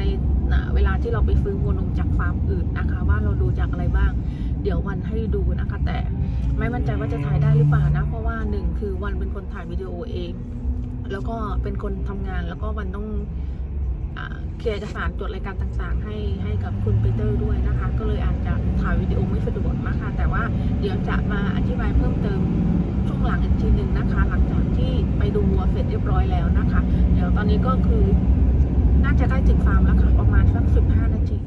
ในเวลาที่เราไปซื้อวัวนมจากฟาร์มอื่นนะคะ ว่าเราดูจากอะไรบ้าง เดี๋ยววันให้ดูนะคะ แต่ไม่มั่นใจว่าจะถ่ายได้หรือเปล่านะ เพราะว่าหนึ่งคือวันเป็นคนถ่ายวิดีโอเอง แล้วก็เป็นคนทำงานแล้วก็วันต้องอเคลียร์เอกสารตรวจรายการต่างๆ ให้ให้กับคุณปีเตอร์ด้วยนะคะ ก็เลยอาจจะถ่ายวิดีโอไม่สะดวกนะคะแต่ว่าเดี๋ยวจะมาอธิบายเพิ่มเติมช่วงหลังอีกทีหนึ่งนะคะ หลังจากที่ไปดูวัวเสร็จเรียบร้อยแล้วนะคะ เดี๋ยวตอนนี้ก็คือ น่าจะใกล้ถึงฟาร์มแล้วค่ะ ประมาณสักสิบห้านาที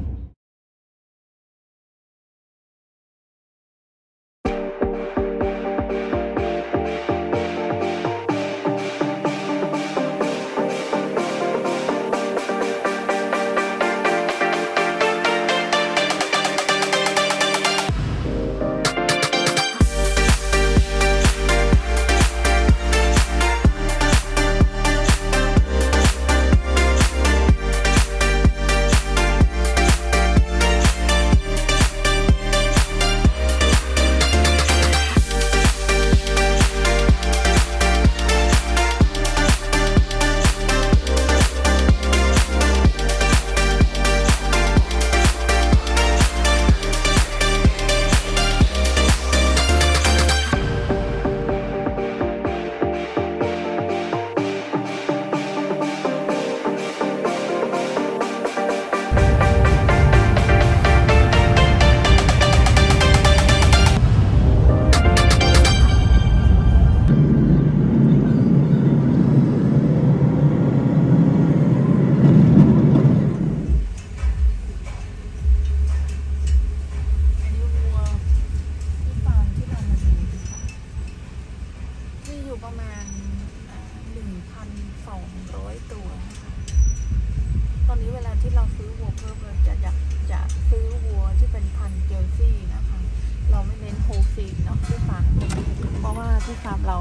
ที่ฟาร์มเรา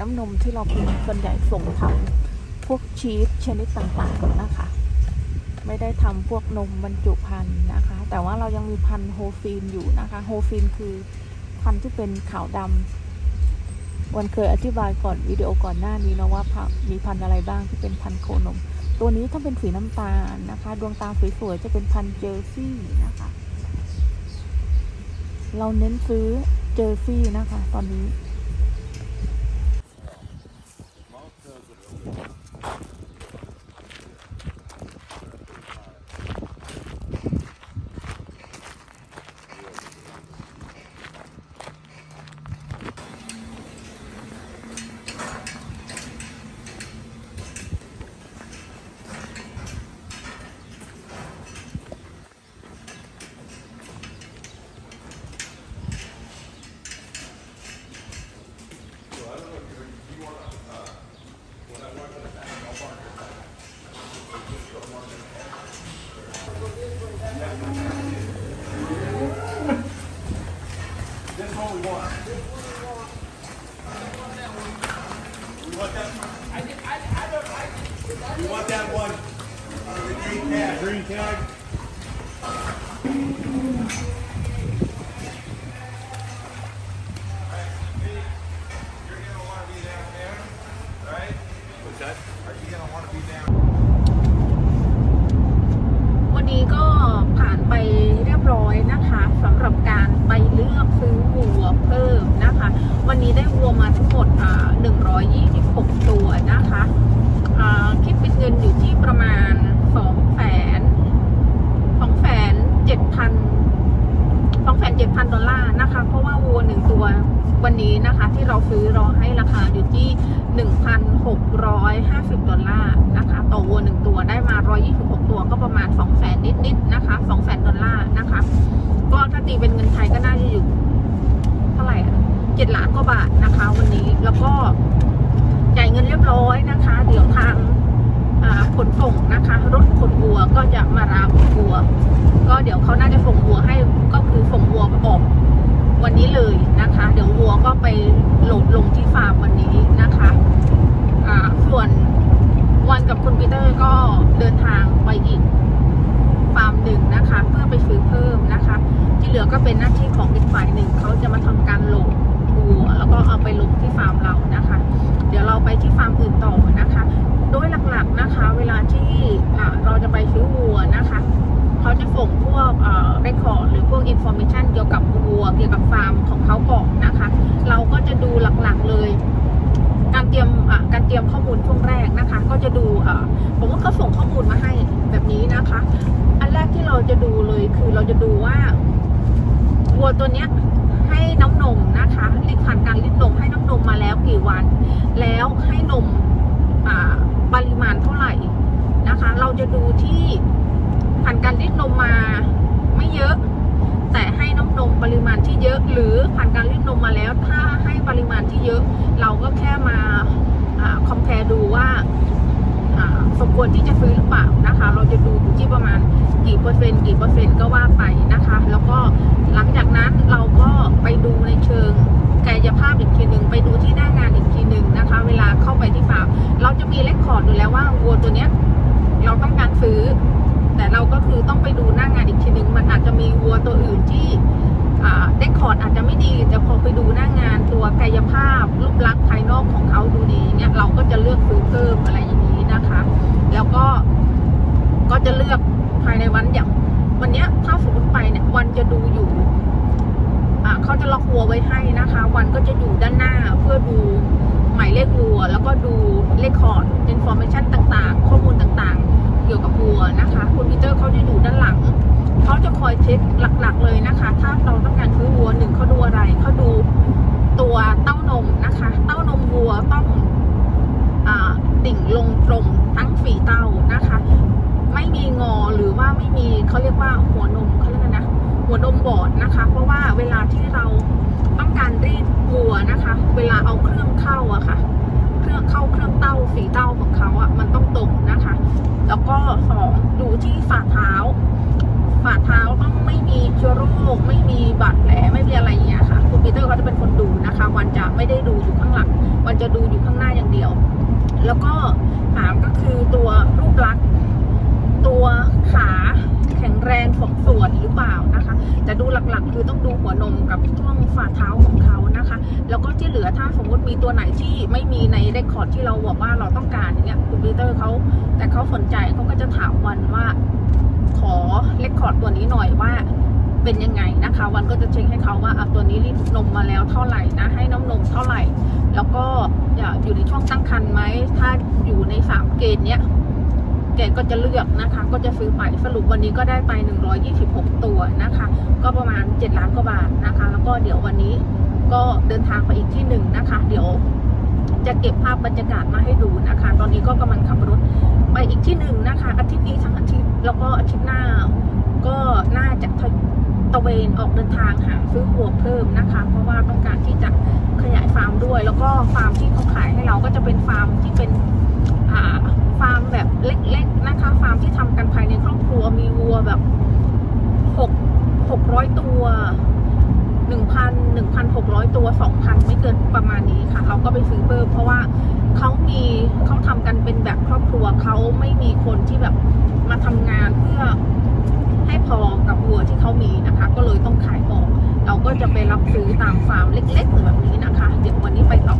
น้ำนมที่เราผลิตส่วนใหญ่ส่งทำพวกชีสชนิดต่างๆนะคะ ไม่ได้ทำพวกนมบรรจุภัณฑ์นะคะ แต่ว่าเรายังมีพันธุ์โฮฟีนอยู่นะคะโฮฟีนคือพันธุ์ที่เป็นขาวดำวันเคยอธิบายก่อนวิดีโอก่อนหน้านี้นะว่ามีพันธุ์อะไรบ้างที่เป็นพันธุ์โคนม ตัวนี้ถ้าเป็นสีน้ำตาลนะคะ ดวงตาสวยๆจะเป็นพันธุ์เจอร์ซี่นะคะ เราเน้นซื้อเจอร์ซี่นะคะ ตอนนี้ green tag. ก็ผ่านไปเรียบร้อยนะคะสำหรับการไปเลือกซื้อวัวเพิ่มนะคะ วันนี้ได้วัวมาทั้งหมด126 ตัวนะคะอ่าคิดเป็นเงินอยู่ที่ประมาณ2แสน2แสน7,000 2แสน7,000 ดอลลาร์นะคะ เพราะว่าวัวหนึ่งตัววันนี้นะคะที่เราซื้อเราให้ราคาอยู่ที่ 1,650 ดอลลาร์นะคะต่อวัวหนึ่งตัวได้มา 126 ตัวก็ประมาณ2แสนนิดๆนะคะ2แสนดอลลาร์นะคะก็ถ้าตีเป็นเงินไทยก็น่าจะอยู่เท่าไหร่อะ7ล้านกว่าบาทนะคะวันนี้แล้วก็จ่ายเงินเรียบร้อยนะคะ เดี๋ยวทางขนส่งนะคะ รถขนวัวก็จะมารับวัว ก็เดี๋ยวเขาน่าจะส่งวัวให้ก็คือส่งวัวออก วันนี้เลยนะคะ เดี๋ยววัวก็ไปโหลดลงที่ฟาร์มวันนี้นะคะอ่าส่วนวันกับคุณปีเตอร์ก็เดินทางไปอีกฟาร์มหนึ่งนะคะ เพื่อไปซื้อเพิ่มนะคะ ที่เหลือก็เป็นหน้าที่ของอีกฝ่ายหนึ่ง ลช่วงแรกนะคะ ก็จะดูอ่าผมว่าเขาส่งข้อมูลมาให้แบบนี้นะคะ อันแรกที่เราจะดูเลยคือเราจะดูว่าวัวตัวเนี้ยให้น้ำนมนะคะรีดผ่านการรีดนนมให้น้ำนมมาแล้วกี่วัน แล้วให้นมปริมาณเท่าไหร่นะคะ เราจะดูที่ผ่านการรีดนมมาไม่เยอะแต่ให้น้ำนมปริมาณที่เยอะ หรือผ่านการรีดนมมาแล้ว ถ้าให้ปริมาณที่เยอะ เราก็แค่มา คอมเพลดูว่าสมควรที่จะซื้อหรือเปล่านะคะ เราจะดูอยู่ที่ประมาณกี่เปอร์เซ็นต์กี่เปอร์เซ็นต์ก็ว่าไปนะคะ แล้วก็หลังจากนั้นเราก็ไปดูในเชิงกายภาพอีกทีหนึ่งไปดูที่หน้างานอีกทีหนึ่งนะคะ เวลาเข้าไปที่ฟาร์มเราจะมีเลคคอร์ดอยู่แล้วว่าวัวตัวเนี้ยเราต้องการซื้อ แต่เราก็คือต้องไปดูหน้างานอีกทีหนึ่งมันอาจจะมีวัวตัวอื่นที่ เด็กคอร์ดอาจจะไม่ดีแต่พอไปดูหน้างงานตัวกายภาพรูปลักษณ์ภายนอกของเขาดูดีเงี้ยเราก็จะเลือกซื้อเพิ่มอะไรอย่างนี้นะคะ แล้วก็ก็จะเลือกภายในวันอย่างวันเนี้ยถ้าสมมติไปเนี่ยวันจะดูอยู่เขาจะล็อกวัวไว้ให้นะคะ วันก็จะอยู่ด้านหน้าเพื่อดูหมายเลขวัว แล้วก็ดูเลขคอร์ดอินโฟมชันต่างๆ ข้อมูลต่างๆ เกี่ยวกับวัวนะคะคุณพีเตอร์เขาจะอยู่ด้านหลังเขาจะคอยเช็คหลักๆเลยนะคะ ถ้า ข้างหลันจะดูอยู่ข้างหน้าอย่างเดียว แล้วก็สามก็คือตัวรูปลักษณ์ตัวขาแข็งแรงสมส่วนหรือเปล่านะคะแต่ดูหลักๆ คือต้องดูหัวนมกับช่วงฝ่าเท้าของเขานะคะ แล้วก็ที่เหลือถ้าสมมติมีตัวไหนที่ไม่มีในเรคคอร์ดที่เราบอกว่าเราต้องการอย่างเงี้ยคุณปีเตอร์เขาแต่เขาสนใจเขาก็จะถามวันว่าขอเรคคอร์ดตัวนี้หน่อยว่าเป็นยังไงนะคะ วันก็จะเช็คให้เขาว่าอะตัวนี้รีดนมมาแล้วเท่าไหร่นะให้ เท่าไหร่ แล้วก็อย่าอยู่ในช่วงตั้งครรภ์ไหม ถ้าอยู่ในสามเกณฑ์เนี้ยแกก็จะเลือกนะคะ ก็จะซื้อไปสรุปวันนี้ก็ได้ไป 126 ตัวนะคะ ก็ประมาณ 7 ล้านกว่าบาทนะคะ แล้วก็เดี๋ยววันนี้ก็เดินทางไปอีกที่หนึ่งนะคะ เดี๋ยวจะเก็บภาพบรรยากาศมาให้ดูนะคะ ตอนนี้ก็กำลังขับรถไปอีกที่หนึ่งนะคะ อาทิตย์นี้ทั้งอาทิตย์ แล้วก็อาทิตย์หน้าก็น่าจะ ตะเวนออกเดินทางหาซื้อหัวเพิ่มนะคะ เพราะว่าต้องการที่จะขยายฟาร์มด้วย แล้วก็ฟาร์มที่เขาขายให้เราก็จะเป็นฟาร์มที่เป็นฟาร์มแบบเล็กๆนะคะ ฟาร์มที่ทำกันภายในครอบครัวมีวัวแบบหกหกร้อยตัวหนึ่งพันหนึ่งพันหกร้อยตัวสองพันไม่เกินประมาณนี้ค่ะ เราก็ไปซื้อเพิ่มเพราะว่าเขามีเขาทำกันเป็นแบบครอบครัวเขาไม่มีคนที่แบบมาทำงานเพื่อ ไม่พอกับวัวที่เขามีนะคะ ก็เลยต้องขายออก เราก็จะไปรับซื้อตามฟาร์มเล็กๆแบบนี้นะคะ เดี๋ยววันนี้ไปต่อ